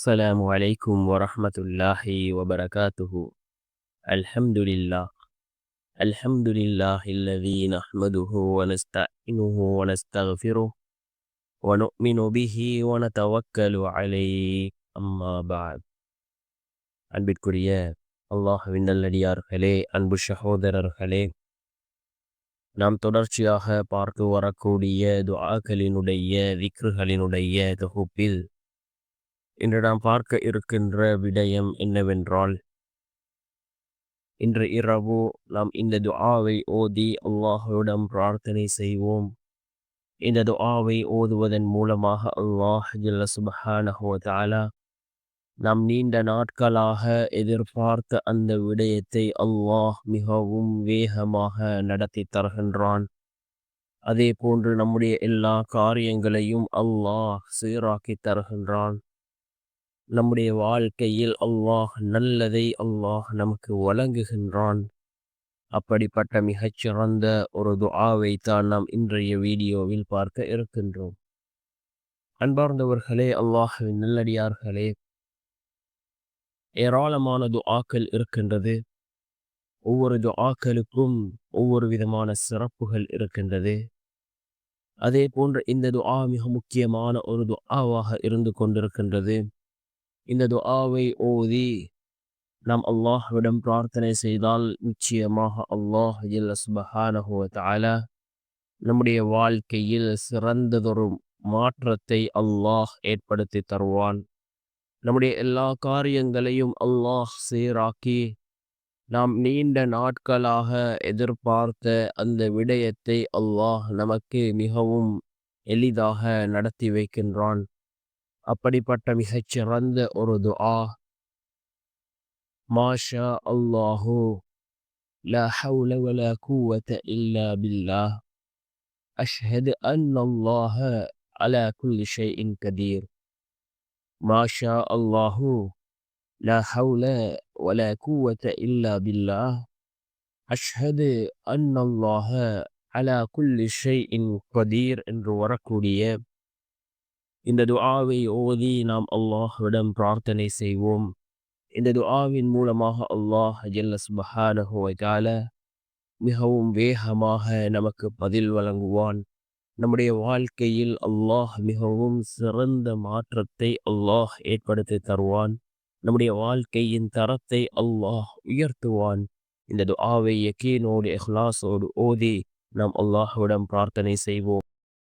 السلام عليكم ورحمة الله وبركاته الحمد لله الحمد لله الذي نحمده ونستعينه ونستغفره ونؤمن به ونتوكل عليه أما بعد அன்பிற்குரிய அல்லாஹுவின் நல்லடியார்களே அன்பு சகோதரர்களே நாம் தொடர்ச்சியாக பார்த்து வரக்கூடிய துஆக்களினுடைய விக்ருகளினுடைய தொகுப்பில் இன்று நாம் பார்க்க இருக்கின்ற விடயம் என்னவென்றால் இன்று இரவு நாம் இந்த துஆவை ஓதி அல்லாஹுவிடம் பிரார்த்தனை செய்வோம். இந்த துஆவை ஓதுவதன் மூலமாக அல்லாஹ் ஜல்ல நாம் நீண்ட நாட்களாக எதிர்பார்த்த அந்த விடயத்தை அல்லாஹ் மிகவும் வேகமாக நடத்தி தருகின்றான். அதே போன்று நம்முடைய எல்லா காரியங்களையும் அல்லாஹ் சீராக்கி தருகின்றான். நம்முடைய வாழ்க்கையில் அல்லாஹ் நல்லதை அல்லாஹ் நமக்கு வழங்குகின்றான். அப்படிப்பட்ட மிகச்சிறந்த ஒரு துஆவை தான் நாம் இன்றைய வீடியோவில் பார்க்க இருக்கின்றோம். அன்பார்ந்தவர்களே அல்லாஹுவின் நல்லடியார்களே ஏராளமான துஆக்கள் இருக்கின்றது. ஒவ்வொரு துஆக்களுக்கும் ஒவ்வொரு விதமான சிறப்புகள் இருக்கின்றது. அதே போன்று இந்த துஆ மிக முக்கியமான ஒரு துஆவாக இருந்து கொண்டிருக்கின்றது. இந்த துஆவை ஓதி நாம் அல்லாஹ்விடம் பிரார்த்தனை செய்தால் நிச்சயமாக அல்லாஹ் ஜல்ல நம்முடைய வாழ்க்கையில் சிறந்ததொரு மாற்றத்தை அல்லாஹ் ஏற்படுத்தி தருவான். நம்முடைய எல்லா காரியங்களையும் அல்லாஹ் சீராக்கி நாம் நீண்ட நாட்களாக எதிர்பார்த்த அந்த விடயத்தை அல்லாஹ் நமக்கு மிகவும் எளிதாக நடத்தி வைக்கின்றான். அப்படிப்பட்ட மிகச்சிறந்த ஒரு துஆ மாஷா அல்லாஹு لا حول ولا قوة إلا بالله أشهد أن الله على كل شيء قدير ما شاء الله لا حول ولا قوة إلا بالله أشهد أن الله على كل شيء قدير என்று வரக்கூடிய இந்த துஆவை ஓதி நாம் அல்லாஹ்விடம் பிரார்த்தனை செய்வோம். இந்த துஆவின் மூலமாக அல்லாஹ் ஜல்ல சுபஹானஹு மிகவும் வேகமாக நமக்கு பதில் வழங்குவான். நம்முடைய வாழ்க்கையில் அல்லாஹ் மிகவும் சிறந்த மாற்றத்தை அல்லாஹ் ஏற்படுத்தி தருவான். நம்முடைய வாழ்க்கையின் தரத்தை அல்லாஹ் உயர்த்துவான். இந்த துஆவை யக்கீனோடு இஹ்லாஸோடு ஓதி நாம் அல்லாஹ்விடம் பிரார்த்தனை செய்வோம்.